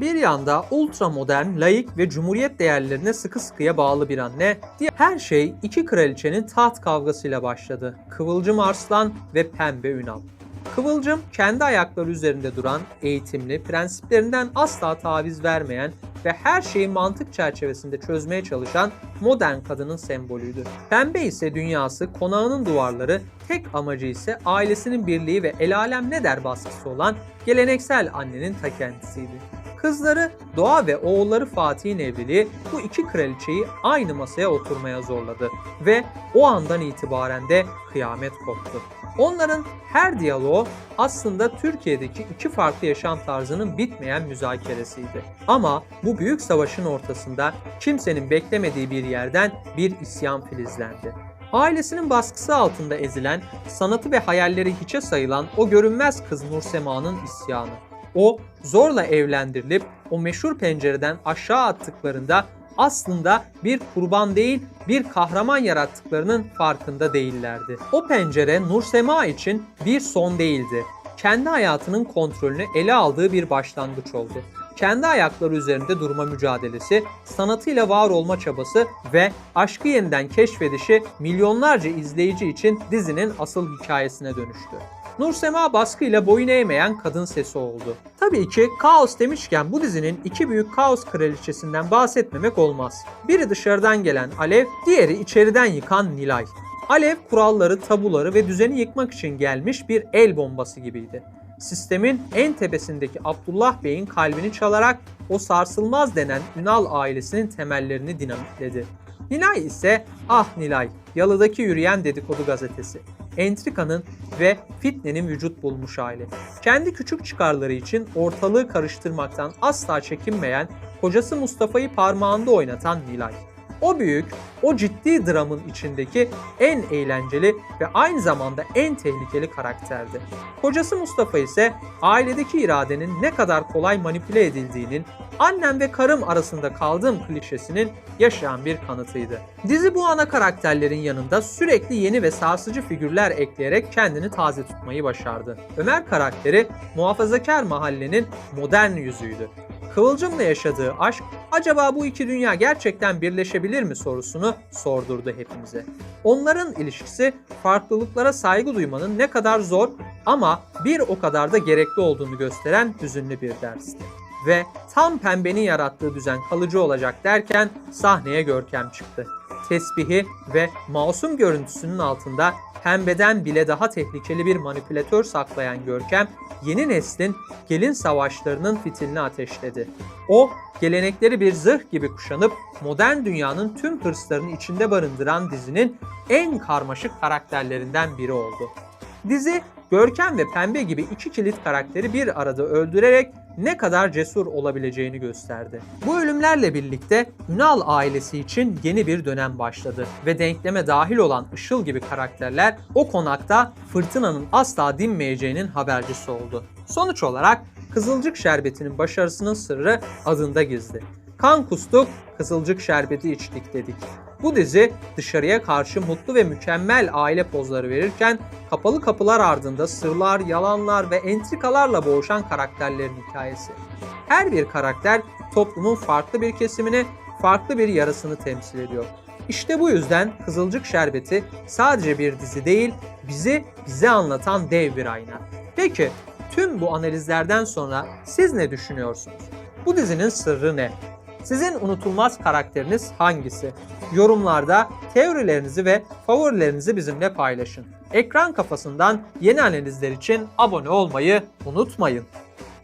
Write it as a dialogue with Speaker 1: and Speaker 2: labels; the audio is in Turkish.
Speaker 1: Bir yanda ultra modern, laik ve cumhuriyet değerlerine sıkı sıkıya bağlı bir anne, diğer her şey iki kraliçenin taht kavgasıyla başladı. Kıvılcım Arslan ve Pembe Ünal. Kıvılcım kendi ayakları üzerinde duran, eğitimli, prensiplerinden asla taviz vermeyen ve her şeyi mantık çerçevesinde çözmeye çalışan modern kadının sembolüydü. Pembe ise dünyası, konağının duvarları, tek amacı ise ailesinin birliği ve el alem ne der baskısı olan geleneksel annenin ta kendisiydi. Kızları Doğa ve oğulları Fatih'in evliliği bu iki kraliçeyi aynı masaya oturmaya zorladı ve o andan itibaren de kıyamet koptu. Onların her diyaloğu aslında Türkiye'deki iki farklı yaşam tarzının bitmeyen müzakeresiydi. Ama bu büyük savaşın ortasında kimsenin beklemediği bir yerden bir isyan filizlendi. Ailesinin baskısı altında ezilen, sanatı ve hayalleri hiçe sayılan o görünmez kız Nursema'nın isyanı. O zorla evlendirilip o meşhur pencereden aşağı attıklarında aslında bir kurban değil bir kahraman yarattıklarının farkında değillerdi. O pencere Nursema için bir son değildi. Kendi hayatının kontrolünü ele aldığı bir başlangıç oldu. Kendi ayakları üzerinde durma mücadelesi, sanatıyla var olma çabası ve aşkı yeniden keşfedişi milyonlarca izleyici için dizinin asıl hikayesine dönüştü. Nursema baskıyla boyun eğmeyen kadın sesi oldu. Tabii ki kaos demişken bu dizinin iki büyük kaos kraliçesinden bahsetmemek olmaz. Biri dışarıdan gelen Alev, diğeri içeriden yıkan Nilay. Alev kuralları, tabuları ve düzeni yıkmak için gelmiş bir el bombası gibiydi. Sistemin en tepesindeki Abdullah Bey'in kalbini çalarak o sarsılmaz denen Ünal ailesinin temellerini dinamitledi. Nilay ise ah Nilay, yalıdaki yürüyen dedikodu gazetesi entrikanın ve fitnenin vücut bulmuş hali. Kendi küçük çıkarları için ortalığı karıştırmaktan asla çekinmeyen, kocası Mustafa'yı parmağında oynatan Nilay. O büyük, o ciddi dramın içindeki en eğlenceli ve aynı zamanda en tehlikeli karakterdi. Kocası Mustafa ise ailedeki iradenin ne kadar kolay manipüle edildiğinin, annem ve karım arasında kaldığım klişesinin yaşayan bir kanıtıydı. Dizi bu ana karakterlerin yanında sürekli yeni ve sarsıcı figürler ekleyerek kendini taze tutmayı başardı. Ömer karakteri muhafazakar mahallenin modern yüzüydü. Kıvılcım'la yaşadığı aşk acaba bu iki dünya gerçekten birleşebilir mi sorusunu sordurdu hepimize. Onların ilişkisi farklılıklara saygı duymanın ne kadar zor ama bir o kadar da gerekli olduğunu gösteren hüzünlü bir dersti. Ve tam pembenin yarattığı düzen kalıcı olacak derken sahneye Görkem çıktı. Tesbihi ve masum görüntüsünün altında pembeden bile daha tehlikeli bir manipülatör saklayan Görkem, yeni neslin gelin savaşlarının fitilini ateşledi. O, gelenekleri bir zırh gibi kuşanıp modern dünyanın tüm hırslarını içinde barındıran dizinin en karmaşık karakterlerinden biri oldu. Dizi, Görkem ve Pembe gibi iki kilit karakteri bir arada öldürerek ne kadar cesur olabileceğini gösterdi. Bu ölümlerle birlikte Ünal ailesi için yeni bir dönem başladı ve denkleme dahil olan Işıl gibi karakterler o konakta fırtınanın asla dinmeyeceğinin habercisi oldu. Sonuç olarak Kızılcık Şerbeti'nin başarısının sırrı adında gizli. Kan kustuk, Kızılcık Şerbeti içtik dedik. Bu dizi dışarıya karşı mutlu ve mükemmel aile pozları verirken kapalı kapılar ardında sırlar, yalanlar ve entrikalarla boğuşan karakterlerin hikayesi. Her bir karakter toplumun farklı bir kesimini, farklı bir yarasını temsil ediyor. İşte bu yüzden Kızılcık Şerbeti sadece bir dizi değil, bizi bize anlatan dev bir ayna. Peki tüm bu analizlerden sonra siz ne düşünüyorsunuz? Bu dizinin sırrı ne? Sizin unutulmaz karakteriniz hangisi? Yorumlarda teorilerinizi ve favorilerinizi bizimle paylaşın. Ekran kafasından yeni analizler için abone olmayı unutmayın.